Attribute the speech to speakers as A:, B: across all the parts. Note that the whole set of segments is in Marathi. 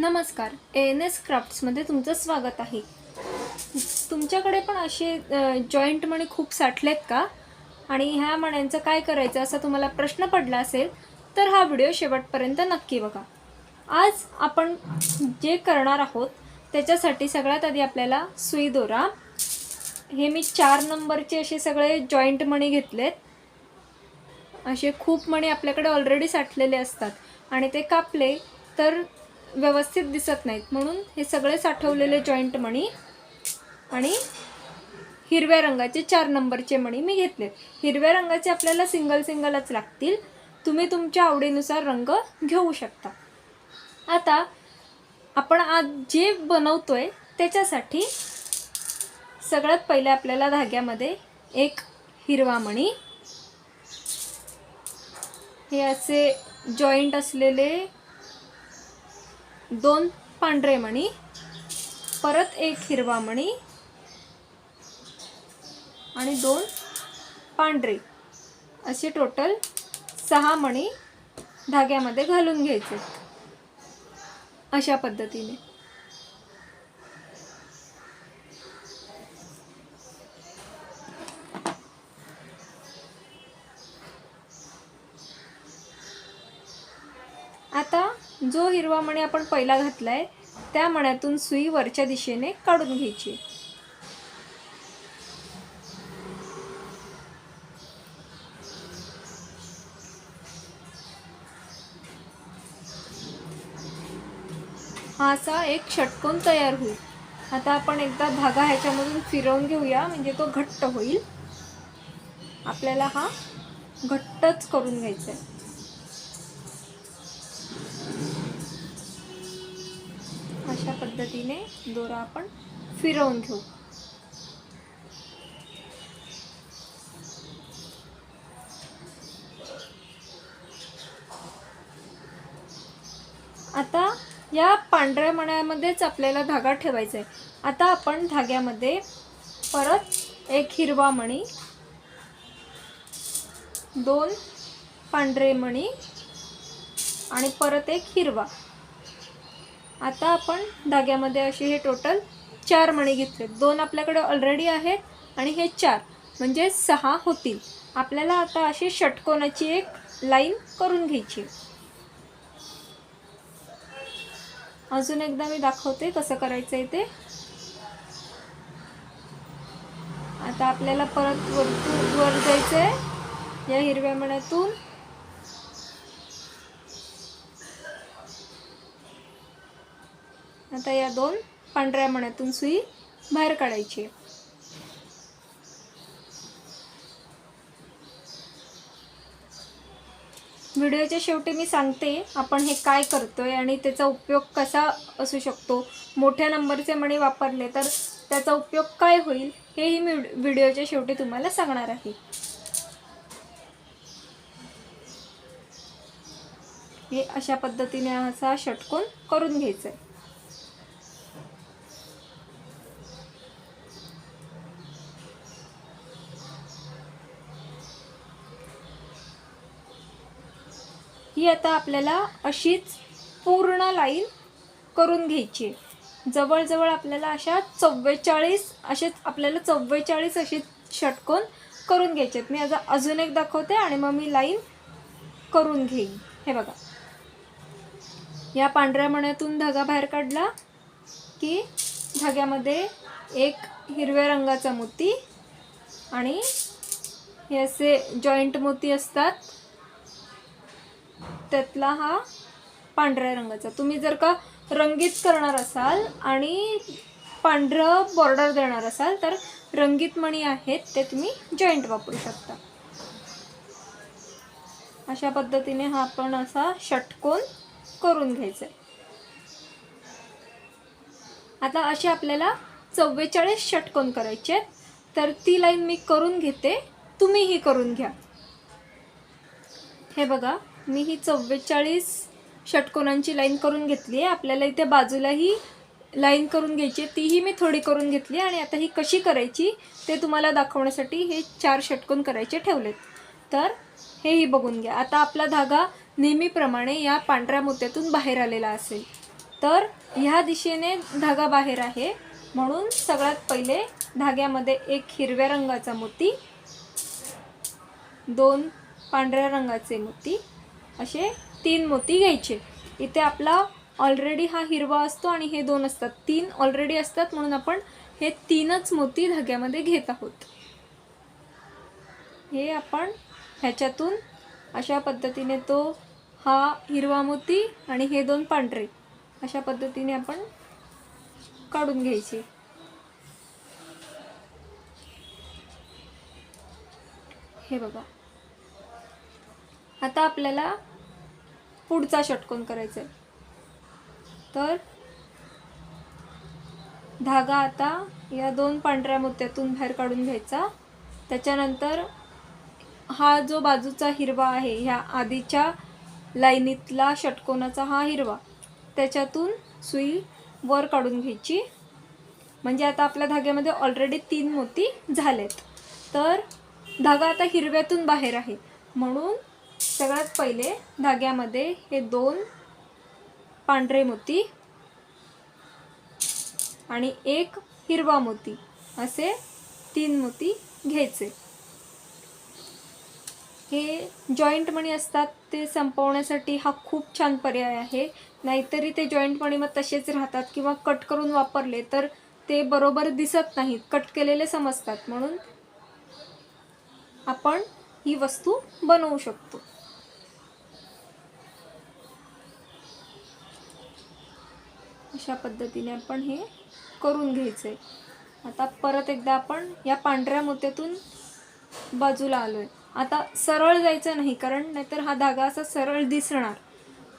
A: नमस्कार. ए एन एस क्राफ्ट्समध्ये तुमचं स्वागत आहे. तुमच्याकडे पण असे जॉईंट मणे खूप साठलेत का? आणि ह्या मण्यांचं काय करायचं असा तुम्हाला प्रश्न पडला असेल तर हा व्हिडिओ शेवटपर्यंत नक्की बघा. आज आपण जे करणार आहोत त्याच्यासाठी सगळ्यात आधी आपल्याला सुई दोरा हे मी चार नंबरचे असे सगळे जॉईंट मणी घेतलेत. असे खूप मणी आपल्याकडे ऑलरेडी साठलेले असतात. आणि ते कापले तर व्यवस्थित दिसत नाहीत. म्हणून हे सगळे साठवलेले जॉईंट मणी आणि हिरव्या रंगाचे चार नंबरचे मणी मी घेतले हिरव्या रंगाचे आपल्याला सिंगल सिंगलच लागतील. तुम्ही तुमच्या आवडीनुसार रंग घेऊ शकता. आता आपण आज जे बनवतोय त्याच्यासाठी सगळ्यात पहिले आपल्याला धाग्यामध्ये एक हिरवा मणी हे असे जॉईंट असलेले दोन पांढरे मणी परत एक हिरवा मणी आणि दोन पांढरे. असे टोटल सहा मणी धाग्यामध्ये घालून घ्यायचे. अशा पद्धतीने आता जो हिरवा मणी आपण पहिला घातलाय त्या मण्यातून सुई वरच्या दिशेने काढून घ्यायची. हा असा एक षटकोन तयार होईल. आता आपण एकदा धागा ह्याच्यामधून फिरवून घेऊया म्हणजे तो घट्ट होईल. आपल्याला हा घट्टच करून घ्यायचा आहे अशा पद्धतीने दोरा आपण फिरवून घेऊ. आता या पांढऱ्या मण्यामध्येच आपल्याला धागा ठेवायचा आहे आता आपण धाग्यामध्ये परत एक हिरवा मणी दोन पांढरे मणी आणि परत एक हिरवा. आता आपण धाग्यामध्ये असे हे टोटल चार मणी घेतले. दोन आपल्याकडे ऑलरेडी आहेत आणि हे चार म्हणजे सहा होतील. आपल्याला आता अशी षटकोनाची एक लाईन करून घ्यायची अजून एकदा मी दाखवते कसं करायचं आहे ते. आता आपल्याला परत वर वर जायचं आहे या हिरव्या मण्यातून आता या दोन पांढऱ्या मण्यातून सुई बाहेर काढायची. व्हिडिओच्या शेवटी मी सांगते आपण हे काय करतोय आणि त्याचा उपयोग कसा असू शकतो. मोठ्या नंबरचे मणी वापरले तर त्याचा उपयोग काय होईल हेही मी व्हिडिओच्या शेवटी तुम्हाला सांगणार आहे. हे अशा पद्धतीने असा षटकोन करून घ्यायचा आहे ही आता आपल्याला अशीच पूर्ण लाईन करून घ्यायची आहे. जवळजवळ आपल्याला अशा चव्वेचाळीस असेच आपल्याला चव्वेचाळीस असे षटकोन करून घ्यायचे आहेत. मी आता अजून एक दाखवते आणि मग मी लाईन करून घेईन. हे बघा. या पांढऱ्या मण्यातून धागा बाहेर काढला की धाग्यामध्ये एक हिरव्या रंगाचा मोती आणि हे असे जॉईंट मोती असतात. त्यातला हा पांढऱ्या रंगाचा. तुम्ही जर का रंगीत करणार असाल आणि पांढरं बॉर्डर देणार असाल तर रंगीत मणी आहेत ते तुम्ही जॉईंट वापरू शकता. अशा पद्धतीने हा आपण असा षटकोन करून घ्यायचा आहे. आता असे आपल्याला चव्वेचाळीस षटकोन करायचे आहेत. तर ती लाईन मी करून घेते. तुम्हीही करून घ्या. हे बघा. मी ही चव्वेचाळीस षटकोनांची लाईन करून घेतली आहे आपल्याला इथे बाजूलाही लाईन करून घ्यायची आहे. तीही मी थोडी करून घेतली आणि आता ही कशी करायची ते तुम्हाला दाखवण्यासाठी हे चार षटकोन करायचे ठेवलेत. तर हेही बघून घ्या. आता आपला धागा नेहमीप्रमाणे या पांढऱ्या मोत्यातून बाहेर आलेला असेल. तर ह्या दिशेने धागा बाहेर आहे. म्हणून सगळ्यात पहिले धाग्यामध्ये एक हिरव्या रंगाचा मोती दोन पांढऱ्या रंगाचे मोती असे तीन मोती घ्यायचे. इथे आपला ऑलरेडी हा हिरवा असतो आणि हे दोन असतात. तीन ऑलरेडी असतात म्हणून आपण हे तीनच मोती धाग्यामध्ये घेत आहोत. हे आपण ह्याच्यातून अशा पद्धतीने तो हा हिरवा मोती आणि हे दोन पांढरे अशा पद्धतीने आपण काढून घ्यायचे. हे बघा. आता आपल्याला पुढचा षटकोन करायचा आहे तर धागा आता या दोन पांढऱ्या मोत्यातून बाहेर काढून घ्यायचा. त्याच्यानंतर हा जो बाजूचा हिरवा आहे ह्या आधीच्या लाईनीतला षटकोनाचा हा हिरवा त्याच्यातून सुई वर काढून घ्यायची. म्हणजे आता आपल्या धाग्यामध्ये ऑलरेडी तीन मोती झालेत. तर धागा आता हिरव्यातून बाहेर आहे. म्हणून सगळ्यात पहिले धाग्यामध्ये हे दोन पांढरे मोती आणि एक हिरवा मोती. असे तीन मोती घ्यायचे. हे जॉईंट मणी असतात ते संपवण्यासाठी हा खूप छान पर्याय आहे. नाहीतरी ते जॉईंट मणी मग तसेच राहतात किंवा कट करून वापरले तर ते बरोबर दिसत नाहीत. कट केलेले समजतात. म्हणून आपण ही वस्तू बनवू शकतो. अशा पद्धतीने आपण हे करून घ्यायचं आहे आता परत एकदा आपण या पांढऱ्या मोत्यातून बाजूला आलो आहे आता सरळ जायचं नाही कारण नाहीतर हा धागा असा सरळ दिसणार.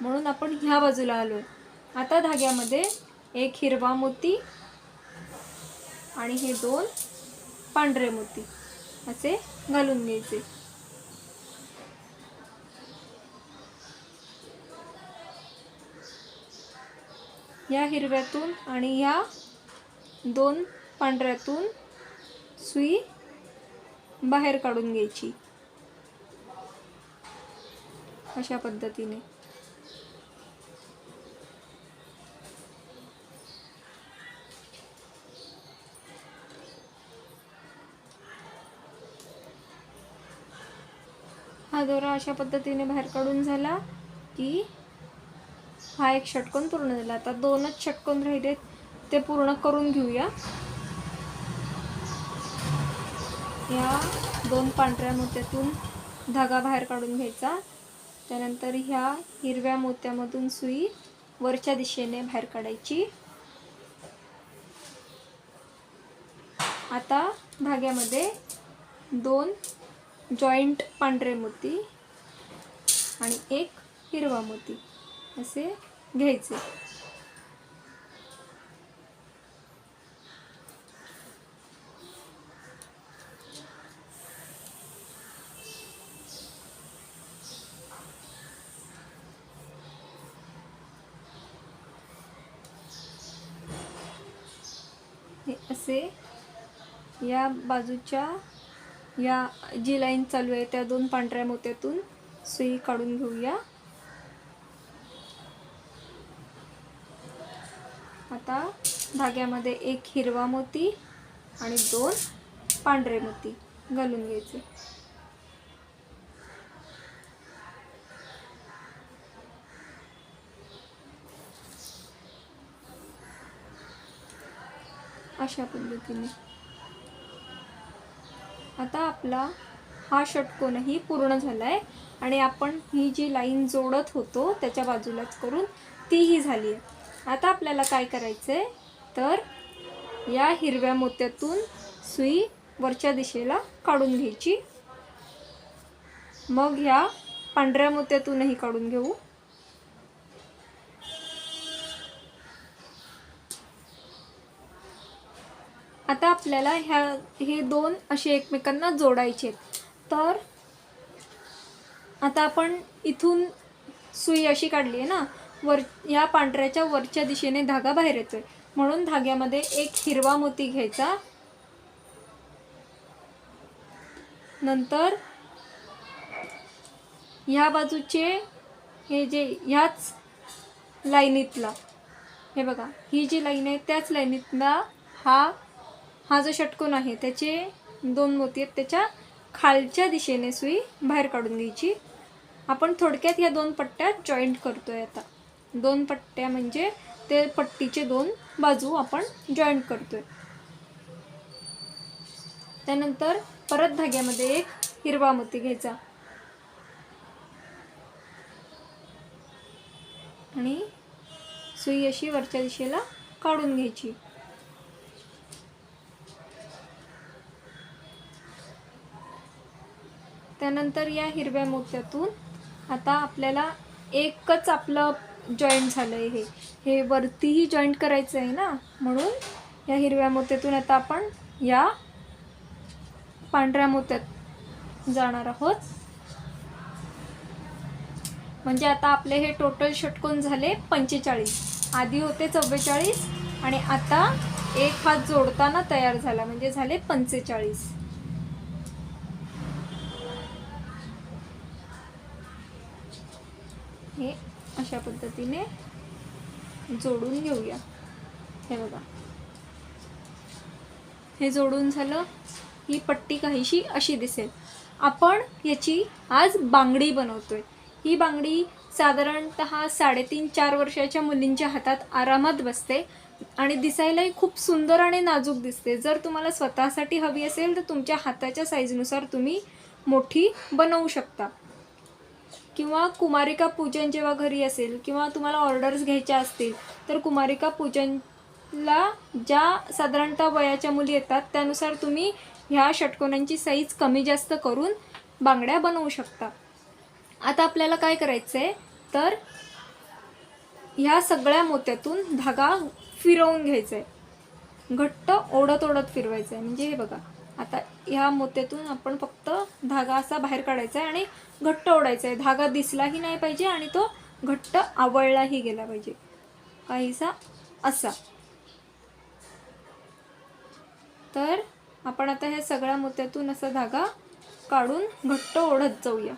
A: म्हणून आपण ह्या बाजूला आलो आहे आता धाग्यामध्ये एक हिरवा मोती आणि हे दोन पांढरे मोती असे घालून घ्यायचे. या हिरव्यातून आणि या दोन पांढऱ्यातून सुई बाहेर काढून घ्यायची. अशा पद्धतीने. हा दोरा अशा पद्धतीने बाहेर काढून झाला की हा एक षटकोन पूर्ण झाला. आता दोनच षटकोन राहिले ते पूर्ण करून घेऊया. या दोन पांढऱ्या मोत्यातून धागा बाहेर काढून घ्यायचा. त्यानंतर ह्या हिरव्या मोत्यामधून सुई वरच्या दिशेने बाहेर काढायची. आता धाग्यामध्ये दोन जॉईंट पांढरे मोती आणि एक हिरवा मोती. असे घ्यायचे. हे असे या बाजूच्या या जी लाईन चालू आहे त्या दोन पांढऱ्या मोत्यातून सुई काढून घेऊया आता धाग्यामध्ये एक हिरवा मोती आणि दोन पांढरे मोती घालून घ्यायचे. अशा पद्धतीने. आता आपला हा षटकोनही पूर्ण झाला आहे आणि आपण ही जी लाईन जोडत होतो त्याच्या बाजूलाच करून तीही झाली आहे. आता आपल्याला काय करायचं आहे तर या हिरव्या मोत्यातून सुई वरच्या दिशेला काढून घ्यायची. मग ह्या पांढऱ्या मोत्यातूनही काढून घेऊ. आता आपल्याला ह्या हे दोन असे एकमेकांना जोडायचे तर आता आपण इथून सुई अशी काढली आहे ना वर या पांढऱ्याच्या वरच्या दिशेने धागा बाहेर येतोय. म्हणून धाग्यामध्ये एक हिरवा मोती घ्यायचा. नंतर ह्या बाजूचे हे जे ह्याच लाईनीतला हे बघा ही जी लाईन आहे त्याच लाईनीतला हा हा जो षटकोन आहे त्याचे दोन मोती आहेत त्याच्या खालच्या दिशेने सुई बाहेर काढून घ्यायची. आपण थोडक्यात या दोन पट्ट्या जॉईंट करतोय आता. दोन पट्ट्या म्हणजे ते पट्टीचे दोन बाजू आपण जॉईंट करतोय. त्यानंतर परत धाग्यामध्ये एक हिरवा मोती घ्यायचा. आणि सुई अशी वरच्या दिशेला काढून घ्यायची. त्यानंतर या हिरव्या मोत्यातून आता आपल्याला एकच आपलं जॉईंट झालं आहे हे. हे वरतीही जॉईंट करायचं आहे ना म्हणून या हिरव्या मोत्यातून आता आपण या पांढऱ्या मोत्यात जाणार आहोत. म्हणजे आता आपले हे टोटल षटकोन झाले पंचेचाळीस. आधी होते चव्वेचाळीस आणि आता एक हात जोडताना तयार झाला म्हणजे झाले पंचेचाळीस. हे अशा पद्धतीने जोडून घेऊया. हे बघा. हे जोडून झालं ही पट्टी काहीशी अशी दिसेल. आपण याची आज बांगडी बनवतोय. ही बांगडी साधारणतः साडेतीन चार वर्षाच्या मुलींच्या हातात आरामात बसते आणि दिसायलाही खूप सुंदर आणि नाजूक दिसते. जर तुम्हाला स्वतःसाठी हवी असेल तर तुमच्या हाताच्या साईजनुसार तुम्ही मोठी बनवू शकता. किंवा कुमारिका पूजन जेव्हा घरी असेल किंवा तुम्हाला ऑर्डर्स घ्यायच्या असतील तर कुमारिका पूजनला ज्या साधारणतः वयाच्या मुली येतात त्यानुसार तुम्ही ह्या षटकोनांची साईज कमी जास्त करून बांगड्या बनवू शकता. आता आपल्याला काय करायचं आहे तर ह्या सगळ्या मोत्यातून धागा फिरवून घ्यायचा आहे घट्ट ओढत ओढत फिरवायचं आहे म्हणजे हे बघा. आता ह्या मोत्यातून आपण फक्त धागा असा बाहेर काढायचा आहे आणि घट्ट ओढायचा आहे. धागा दिसलाही नाही पाहिजे आणि तो घट्ट आवळलाही गेला पाहिजे. काहीसा असा. तर आपण आता ह्या सगळ्या मोत्यातून असा धागा काढून घट्ट ओढत जाऊया.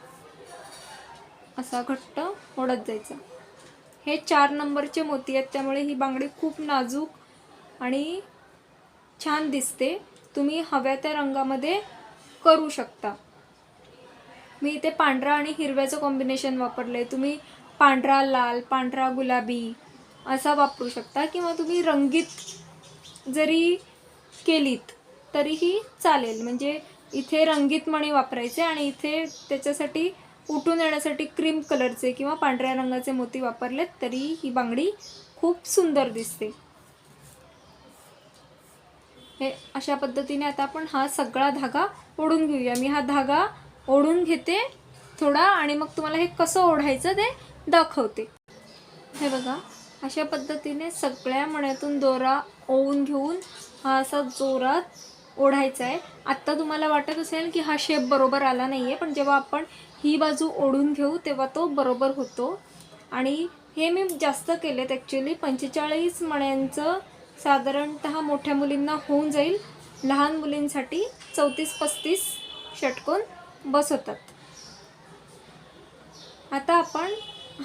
A: असा घट्ट ओढत जायचा. हे चार नंबरचे मोती आहेत त्यामुळे ही बांगडी खूप नाजूक आणि छान दिसते. तुम्ही हव्या त्या रंगामध्ये करू शकता. मी इथे पांढरा आणि हिरव्याचं कॉम्बिनेशन वापरलं आहे तुम्ही पांढरा लाल पांढरा गुलाबी असा वापरू शकता किंवा तुम्ही रंगीत जरी केलीत तरीही चालेल. म्हणजे इथे रंगीत मणी वापरायचे आणि इथे त्याच्यासाठी उठून येण्यासाठी क्रीम कलरचे किंवा पांढऱ्या रंगाचे मोती वापरलेत तरी ही बांगडी खूप सुंदर दिसते. हे अशा पद्धतीने आता आपण हा सगळा धागा ओढून घेऊया. मी हा धागा ओढून घेते थोडा आणि मग तुम्हाला हे कसं ओढायचं ते दाखवते. हे बघा अशा पद्धतीने सगळ्या मण्यातून दोरा ओवून घेऊन हा असा जोरात ओढायचा आहे. आत्ता तुम्हाला वाटत असेल की हा शेप बरोबर आला नाही आहे पण जेव्हा आपण ही बाजू ओढून घेऊ तेव्हा तो बरोबर होतो. आणि हे मी जास्त केलेत ॲक्च्युली पंचेचाळीस मण्यांचं साधारणत मोठ्या मुलींना होऊन जाईल. लहान मुलींसाठी चौतीस पस्तीस षटकोन बसवतात आता आपण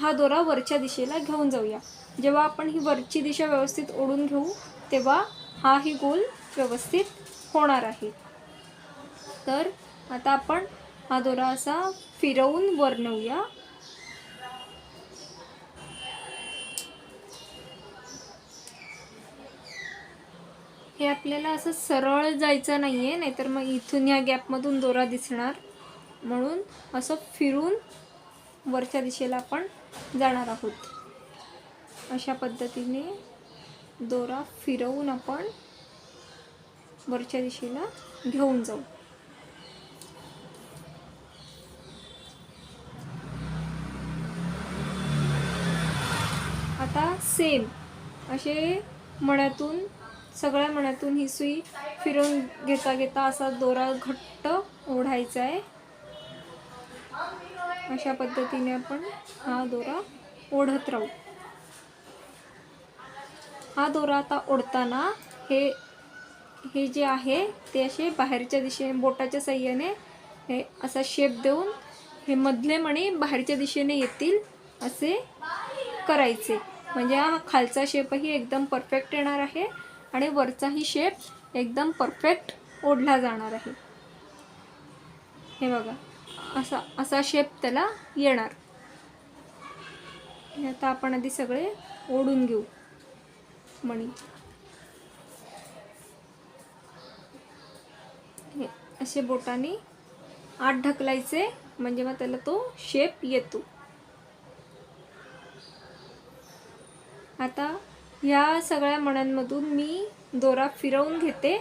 A: हा दोरा वरच्या दिशेला घेऊन जाऊया. जेव्हा आपण ही वरची दिशा व्यवस्थित ओढून घेऊ तेव्हा हा ही गोल व्यवस्थित होणार आहे. तर आता आपण हा दोरा असा फिरवून वर नेऊया. हे आपल्याला असं सरळ जायचं नाही आहे नाहीतर मग इथून या गॅपमधून दोरा दिसणार. म्हणून असं फिरून वरच्या दिशेला आपण जाणार आहोत. अशा पद्धतीने दोरा फिरवून आपण वरच्या दिशेला घेऊन जाऊ. आता सेम असे मळ्यातून सगळ्या मण्यातून ही सुई फिरवून घेता घेता असा दोरा घट्ट ओढायचा आहे. अशा पद्धतीने आपण हा दोरा ओढत राहू. हा दोरा आता ओढताना हे हे जे आहे ते असे बाहेरच्या दिशेने बोटाच्या साह्याने हे असा शेप देऊन हे मधले मणी बाहेरच्या दिशेने येतील असे करायचे. म्हणजे हा खालचा शेपही एकदम परफेक्ट येणार आहे. आणि वरचाही शेप एकदम परफेक्ट ओढला जाणार आहे. हे बघा असा असा शेप त्याला येणार. हे आता आपण आधी सगळे ओढून घेऊ मणी. हे असे बोटाने आत ढकलायचे म्हणजे मग त्याला तो शेप येतो. आता या सगळ्या मण्यांमधून मी दोरा फिरवून घेते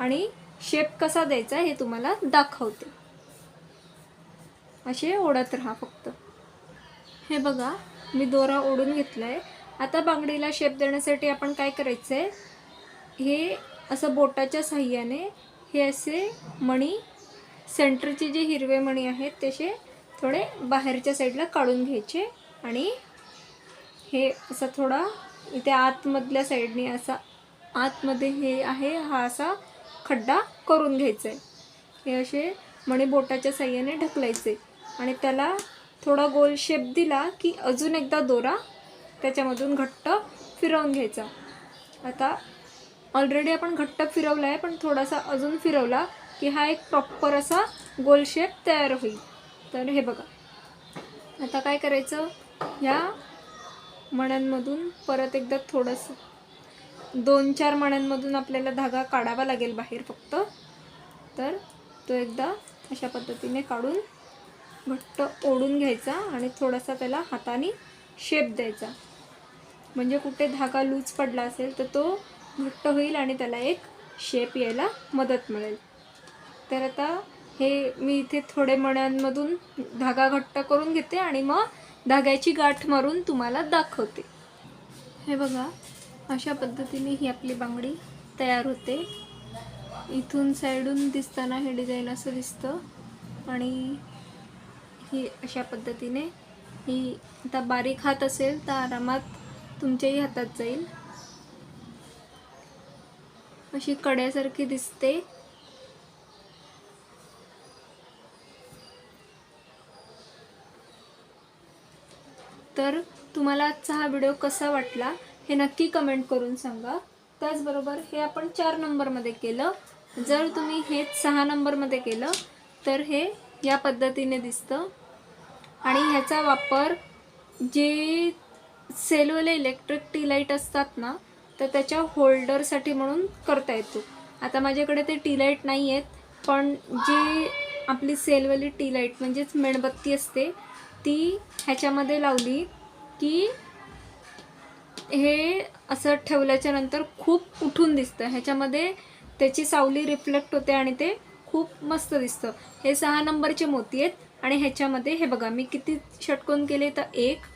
A: आणि शेप कसा द्यायचा हे तुम्हाला दाखवते. असे ओढत राहा फक्त. हे बघा मी दोरा ओढून घेतला आहे आता बांगडीला शेप देण्यासाठी आपण काय करायचं आहे हे असं बोटाच्या साह्याने हे असे मणी सेंटरचे जे हिरवे मणी आहेत तसे थोडे बाहेरच्या साईडला काढून घ्यायचे आणि हे असं थोडा इथे आतमधल्या साईडने असा आतमध्ये हे आहे हा असा खड्डा करून घ्यायचा आहे हे असे म्हणे बोटाच्या साह्याने ढकलायचे आणि त्याला थोडा गोल शेप दिला की अजून एकदा दोरा त्याच्यामधून घट्ट फिरवून घ्यायचा. आता ऑलरेडी आपण घट्ट फिरवला आहे पण थोडासा अजून फिरवला की हा एक प्रॉपर असा गोल शेप तयार होईल. तर हे बघा. आता काय करायचं? ह्या मण्यांमधून परत एकदा थोडंसं दोन चार मण्यांमधून आपल्याला धागा काढावा लागेल बाहेर फक्त. तर तो एकदा अशा पद्धतीने काढून घट्ट ओढून घ्यायचा आणि थोडासा त्याला हाताने शेप द्यायचा. म्हणजे कुठे धागा लूज पडला असेल तर तो घट्ट होईल आणि त्याला एक शेप यायला मदत मिळेल. तर आता हे मी इथे थोडे मण्यांमधून धागा घट्ट करून घेते आणि मग धाग्याची गाठ मारून तुम्हाला दाखवते. हे बघा अशा पद्धतीने ही आपली बांगडी तयार होते. इथून साईडून दिसताना हे डिझाईन असं दिसतं. आणि ही अशा पद्धतीने ही आता बारीक हात असेल तर आरामात तुमच्याही हातात जाईल. अशी कड्यासारखी दिसते. तर तुम्हाला आजचा हा व्हिडिओ कसा वाटला हे नक्की कमेंट करून सांगा. त्याचबरोबर हे आपण चार नंबरमध्ये केलं. जर तुम्ही हेच सहा नंबरमध्ये केलं तर हे या पद्धतीने दिसतं. आणि ह्याचा वापर जे सेलवाले इलेक्ट्रिक टी लाइट असतात ना तर त्याच्या होल्डरसाठी म्हणून करता येतो. आता माझ्याकडे ते टी लाइट नाही आहेत पण जे आपली सेलवाली टी लाइट म्हणजेच मेणबत्ती असते ती ह्याच्यामध्ये लावली की हे असं ठेवल्याच्या नंतर खूप उठून दिसतं. ह्याच्यामध्ये त्याची सावली रिफ्लेक्ट होते आणि ते खूप मस्त दिसतं. हे सहा नंबरचे मोती आहेत आणि ह्याच्यामध्ये हे बघा मी किती षटकोन केले तर एक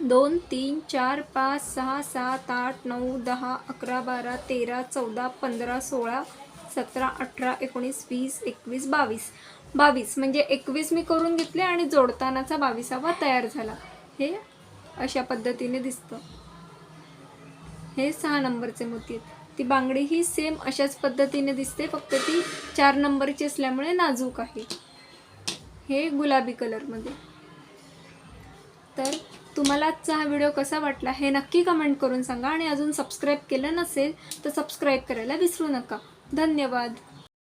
A: दोन तीन चार पाच सहा सात आठ नऊ दहा अकरा बारा तेरा चौदा पंधरा सोळा सतरा अठरा एकोणीस वीस एकवीस बावीस. बावीस. म्हणजे एकवीस मी करून घेतले आणि जोडतानाचा बावीसावा तयार झाला. हे अशा पद्धतीने दिसतं. हे सहा नंबरचे मोती आहेत. ती बांगडी ही सेम अशाच पद्धतीने दिसते फक्त ती चार नंबरची असल्यामुळे नाजूक आहे. हे गुलाबी कलरमध्ये तर तुम्हाला आजचा हा व्हिडिओ कसा वाटला हे नक्की कमेंट करून सांगा आणि अजून सबस्क्राईब केलं नसेल तर सबस्क्राईब करायला विसरू नका. धन्यवाद.